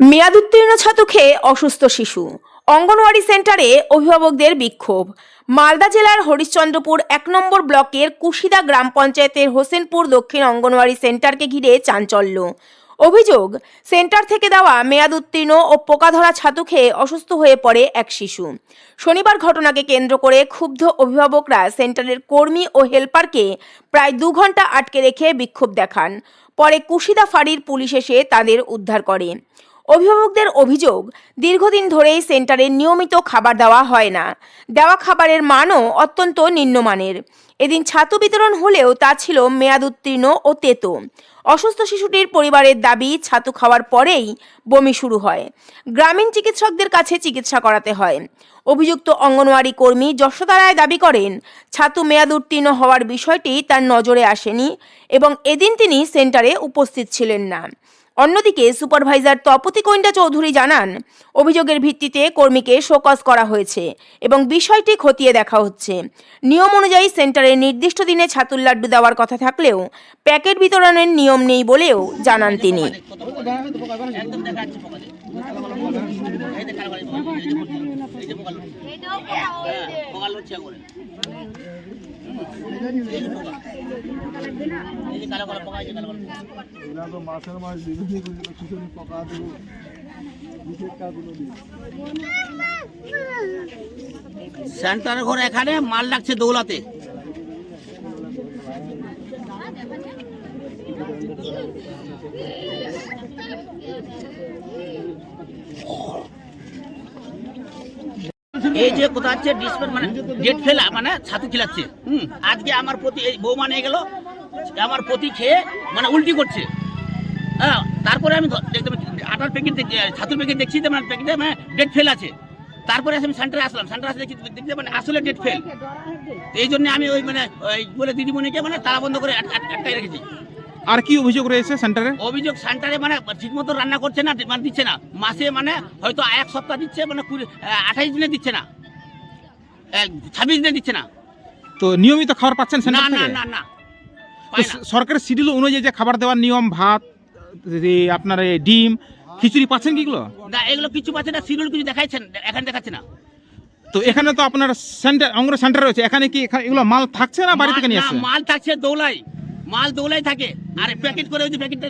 মেয়াদ উত্তীর্ণ ছাতু খেয়ে অসুস্থ শিশু। অঙ্গনওয়াড়ি সেন্টারে অভিভাবকদের বিক্ষোভ। মালদা জেলার হরিশ্চন্দ্রপুর এক নম্বর ব্লকের কুশিদা গ্রাম পঞ্চায়েতের হোসেনপুর দক্ষিণ অঙ্গনওয়াড়ি সেন্টারকে ঘিরে চাঞ্চল্য। অভিযোগ, সেন্টার থেকে দেওয়া মেয়াদ উত্তীর্ণ ও পোকা ধরা ছাতু খেয়ে অসুস্থ হয়ে পড়ে এক শিশু। শনিবার ঘটনাকে কেন্দ্র করে ক্ষুব্ধ অভিভাবকরা সেন্টারের কর্মী ও হেল্পারকে প্রায় দু ঘণ্টা আটকে রেখে বিক্ষোভ দেখান। পরে কুশিদা ফাঁড়ির পুলিশ এসে তাদের উদ্ধার করে। অভিভাবকদের অভিযোগ, দীর্ঘদিন ধরেই সেন্টারে নিয়মিত খাবার দেওয়া হয় না। দেওয়া খাবারের মানও অত্যন্ত নিম্নমানের। এদিন ছাতু বিতরণ হলেও তা ছিল মেয়াদ উত্তীর্ণ ও তেতো। অসুস্থ শিশুটির পরিবারের দাবি, ছাতু খাওয়ার পরেই বমি শুরু হয়। গ্রামীণ চিকিৎসকদের কাছে চিকিৎসা করাতে হয়। অভিযুক্ত অঙ্গনওয়াড়ি কর্মী যশোদা রায় দাবি করেন, ছাতু মেয়াদ উত্তীর্ণ হওয়ার বিষয়টি তার নজরে আসেনি এবং এদিন তিনি সেন্টারে উপস্থিত ছিলেন না। অন্যদিকে সুপারভাইজার তপতি কৈন্ডা চৌধুরী জানান, অভিযোগের ভিত্তিতে কর্মীকে শোকজ করা হয়েছে এবং বিষয়টি খতিয়ে দেখা হচ্ছে। নিয়ম অনুযায়ী সেন্টারে নির্দিষ্ট দিনে ছাতুর লাড্ডু দেওয়ার কথা থাকলেও প্যাকেট বিতরণের নিয়ম নেই বলেও জানান তিনি। এই যে কালো কালো পোকা, কালো কালো। এগুলা তো মাছের মাছ বিভিন্ন পকা সেন্টার ঘর এখানে মাল লাগছে দৌলাতে। এই যে কোথা হচ্ছে ডিসপ্লে মানে ডেট ফেলা মানে ছাতু খেলাচ্ছে। হুম। আজকে আমার প্রতি এই বৌমা নিয়ে গেল আমার প্রতি খেয়ে মানে উল্টি করছে। হ্যাঁ তারপরে আমি দেখতে আটার প্যাকেট ছাতুর প্যাকেট দেখছি যে মানে প্যাকেটে মানে ডেট ফেল আছে। তারপরে আমি সেন্টারে আসলাম সেন্টারে আসলে দেখছি দেখতে মানে আসলে ডেট ফেল এই জন্য আমি ওই মানে ওই বলে দিদিমণিকে মানে তালা বন্ধ করে আট- আট- আটকাই রেখেছি। আর কি অভিযোগ রয়েছে সেন্টারে? অভিযোগ সেন্টারে মানে ঠিকমতো রান্না করছে না মানে দিচ্ছে না। মাসে মানে হয়তো এক সপ্তাহ দিচ্ছে মানে কুড়ি- আঠাইশ দিনে দিচ্ছে না। ছাব্বিশ দিনে দিচ্ছে না। তো নিয়মিত খাবার পাচ্ছেন না না না না। সরকারের শিডিউল অনুযায়ী যে খাবার দেওয়ার নিয়ম ভাত আপনার ডিম খিচুড়ি পাচ্ছেন কি এগুলো? না এগুলো কিছু পাচ্ছে না সিরিয়াল কিছু দেখাচ্ছেন এখানে দেখাচ্ছে না। তো এখানে তো আপনার সেন্টার অঙ্গন সেন্টার রয়েছে। এখানে কি এগুলো মাল থাকছে না বাড়ি থেকে নিয়ে আসছে? মাল থাকছে দৌলাই মাল দৌলাই থাকে। আর প্যাকেট করে ওই যে প্যাকেটটা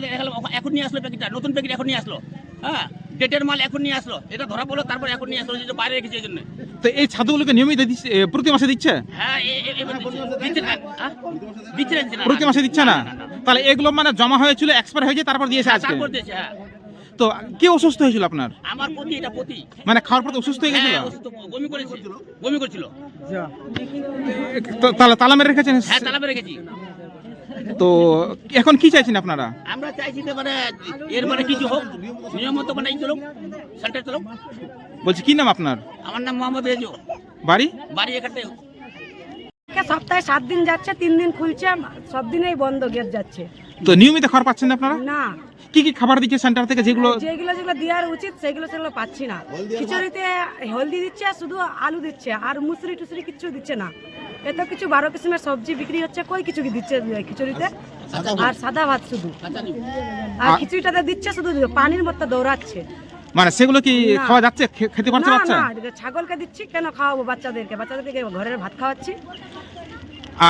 এখন নিয়ে আসলো প্যাকেটটা নতুন প্যাকেট এখন নিয়ে আসলো। হ্যাঁ ডেটের মাল এখন নিয়ে আসলো। এটা ধরা পড়ল তারপর এখন নিয়ে আসলো যেটা বাইরে রেখেছে এই জন্য। তো এই ছাতুগুলোকে নিয়মিত প্রতি মাসে দিচ্ছে? হ্যাঁ হ্যাঁ? প্রতি মাসে দিচ্ছে না। তাহলে এগুলো মানে জমা হয়েছিল এক্সপায়ার হয়ে যায় তারপর দিয়েছে আজকে? তারপর দিয়েছে হ্যাঁ। তো কে অসুস্থ হয়েছিল আপনার? আমার প্রতি এটা প্রতি মানে খাওয়ার পর অসুস্থ হয়ে গেছিল? হ্যাঁ বমি করেছিল বমি করছিল। তাহলে তালা মেরে রেখেছেন? হ্যাঁ তালা মেরে রেখেছি। তো এখন কি চাইছেন আপনারা? আমরা চাইছি যে মানে এর মানে কিছু হোক নিয়ম মতো মানে চলুক সেন্টার চলুক। বলছি কি নাম আপনার? আমার নাম মোহাম্মদ রেজো। বাড়ি? বাড়ি এখানটায় আজকে সপ্তাহে সাত দিন যাচ্ছে তিন দিন খুলছে সব দিনেই বন্ধ গেট যাচ্ছে। তো নিয়মিত খাবার পাচ্ছেন না আপনারা? না। কি কি খাবার দিচ্ছে সেন্টার থেকে যেগুলো? যেগুলো যেগুলো দেওয়ার উচিত সেগুলো সেগুলো পাচ্ছি না। খিচুড়িতে হলদি দিচ্ছে শুধু আলু দিচ্ছে আর মুসুরি টুসুরি কিচ্ছু দিচ্ছে না। এত কিছু বারো কিসিমের সবজি বিক্রি হচ্ছে কই কিছু কি দিচ্ছে খিচুড়িতে? আর সাদা ভাত শুধু। আর খিচুড়িটাতে দিচ্ছে শুধু পানির মতো দৌড়াচ্ছে। মানে সেগুলো কি খাওয়া যাচ্ছে? খেতে পারছে না বাচ্চা? না ছাগলকে দিচ্ছি কেন খাওয়াবো বাচ্চাদেরকে? বাচ্চাদেরকে ঘরের ভাত খাওয়াচ্ছি?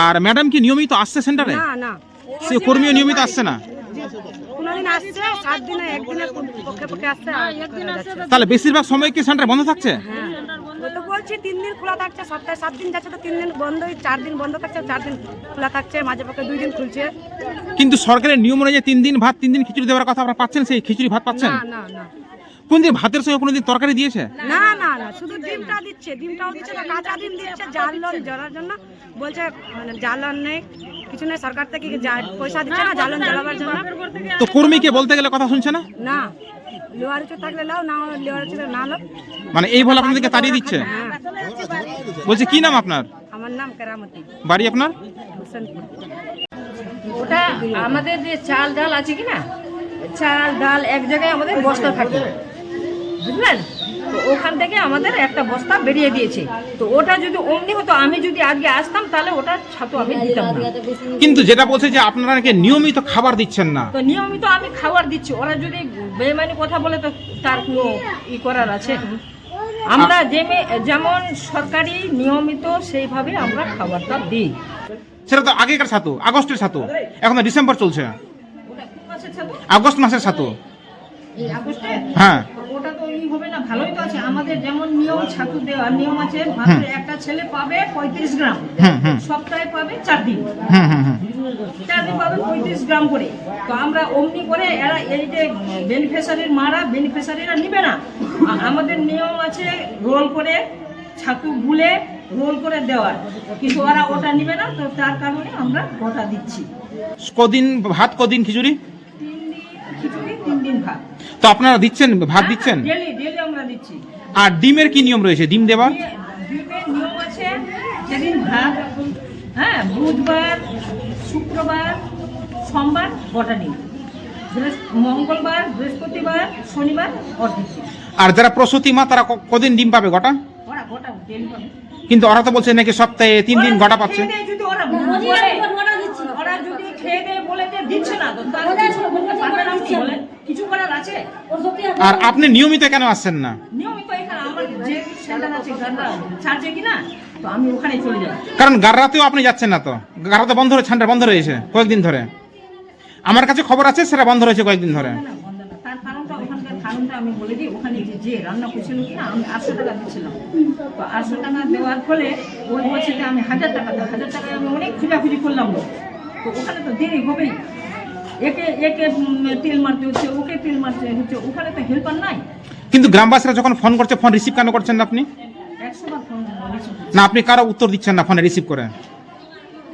আর ম্যাডাম কি নিয়মিত আসছে সেন্টারে? না না। সে কর্মীও নিয়মিত আসছে না? কোনোদিন আসছে সাত দিনে একদিনের পক্ষে পক্ষে আসছে তাহলে বেশিরভাগ সময় কি সেন্টার বন্ধ থাকছে? হ্যাঁ। তো বলছি তিন দিন খোলা থাকছে সপ্তাহে সাত দিন যাচ্ছে তো তিন দিন বন্ধই চার দিন বন্ধ থাকছে চার দিন খোলা থাকছে মাঝে পক্ষে দুই দিন খুলছে। কিন্তু সরকারের নিয়ম অনুযায়ী তিন দিন ভাত তিন দিন খিচুড়ি দেওয়ার কথা আপনারা পাচ্ছেন সেই খিচুড়ি ভাত পাচ্ছেন? না না না। কোন দিন ভাতের সঙ্গে কোনোদিন তরকারি দিয়েছে? না না না শুধু ডিমটা দিচ্ছে ডিমটাও দিচ্ছে না কাঁচা ডিম দিচ্ছে জাল লোন জ্বলার জন্য। বলছে মানে জ্বালন নেই কিছু নেই সরকার থেকে যা- পয়সা দিচ্ছে না জ্বালন জ্বালাবার জন্য? তো কর্মীকে বলতে গেলে কথা শুনছে না? না লোয়ার উঁচু থাকলে লাও না লোয়ার উঁচু না লাও মানে এই বলে আপনাদেরকে তাড়িয়ে দিচ্ছে? হ্যাঁ। বলছে কি নাম আপনার? আমার নাম কেরামতি। বাড়ি আপনার? ওটা আমাদের যে চাল ডাল আছে কি না চাল ডাল এক জায়গায় আমাদের বস্তা থাকে। বুঝলেন? তো ওখান থেকে আমাদের একটা বস্তা বেরিয়ে দিয়েছে। তো ওটা যদি অমনি হতো আমি যদি আজকে আসতাম তাহলে ওটা ছাতু আমি দিতাম না। কিন্তু যেটা বলছে যে আপনারা নাকি নিয়মিত খাবার দিচ্ছেন না। তো নিয়মিত আমি খাবার দিচ্ছি। ওরা যদি বেমানি কথা বলে তো তার কোনো ই করার আছে? আমরা যেমে- যেমন সরকারি নিয়মিত সেইভাবে আমরা খাবারটা দিই। সেটা তো আগেকার ছাতু আগস্টের ছাতু। এখন ডিসেম্বর চলছে? আগস্ট মাসের ছাতু। হ্যাঁ। ভালোই তো আছে। আমাদের যেমন নিয়ম ছাতু দেওয়ার নিয়ম আছে মাত্র একটা ছেলে পাবে পঁয়ত্রিশ গ্রাম। সপ্তাহে পাবে চার দিন। চার দিন পাবে পঁয়ত্রিশ গ্রাম করে। তো আমরা অমনি করে এরা এই যে বেনিফিশিয়ারির মারা বেনিফিশিয়ারিরা নিবে না। আমাদের নিয়ম আছে রোল করে ছাতু গুলে রোল করে দেওয়ার। কিন্তু ওরা ওটা নিবে না তো তার কারণে আমরা ওটা দিচ্ছি। কদিন ভাত কদিন খিচুড়ি? খিচুড়ি তিন দিন ভাত। তো আপনারা দিচ্ছেন ভাত দিচ্ছেন? ডেলি ডেলি দিচ্ছি। আর ডিমের কি নিয়ম রয়েছে? ডিম দেওয়া? দিয়ে- ডিমের নিয়ম আছে যেদিন ভাত হ্যাঁ বুধবার শুক্রবার সোমবার গোটা ডিম মঙ্গলবার বৃহস্পতিবার শনিবার অর্ধেক আর যারা প্রসূতি মা তারা ক- কদিন ডিম পাবে? গোটা? ওরা গোটা ডেলি পাবে। কিন্তু ওরা তো বলছে নাকি সপ্তাহে তিন দিন গোটা পাচ্ছে। ওরা ওরা যদি খেয়ে দিয়ে বলে যে দিচ্ছে না তো তাহলে কিছু করার আছে? আর আপনি নিয়মিত কেন আসছেন না? নিয়মিত এখানে আমার যে সেন্টার আছে গান্ডা ছাড়ছে কিনা তো আমি ওখানে চলে যাই। কারণ গাররাতেও আপনি যাচ্ছেন না তো। গাররাতে বন্ধ রয়েছে ঠান্ডা বন্ধ রয়েছে কয়েকদিন ধরে। আমার কাছে খবর আছে সেটা বন্ধ রয়েছে কয়েকদিন ধরে। না, বন্ধ না। তার কারণটা ওখানকার কারণটা আমি বলে দিই ওখানে যে যে রান্না করছিল কিনা আমি আটশো টাকা দিচ্ছিলাম। তো আটশো টাকা দেওয়ার ফলে ওই বলছে আমি হাজার টাকা হাজার টাকায় আমি অনেক খুঁজাখুঁজি করলাম তো ওখানে তো দেরি হবেই। একে একে তেল মারতে হচ্ছে ওকে তেল মারতে হচ্ছে ওখানে তো হেল্পার নাই। কিন্তু গ্রামবাসীরা যখন ফোন করছে ফোন রিসিভ কেন করছেন না আপনি। না আপনি কারও উত্তর দিচ্ছেন না ফোনে রিসিভ করে?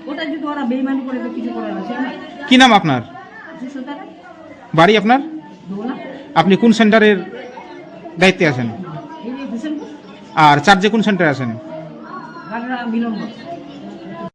ওটা যদি ওরা বেইমানি করে তো কিছু করার আছে কি নাম আপনার? বাড়ি আপনার? আপনি কোন সেন্টারের দায়িত্বে আছেন? আর চার্জে কোন সেন্টারে আছেন? মিলন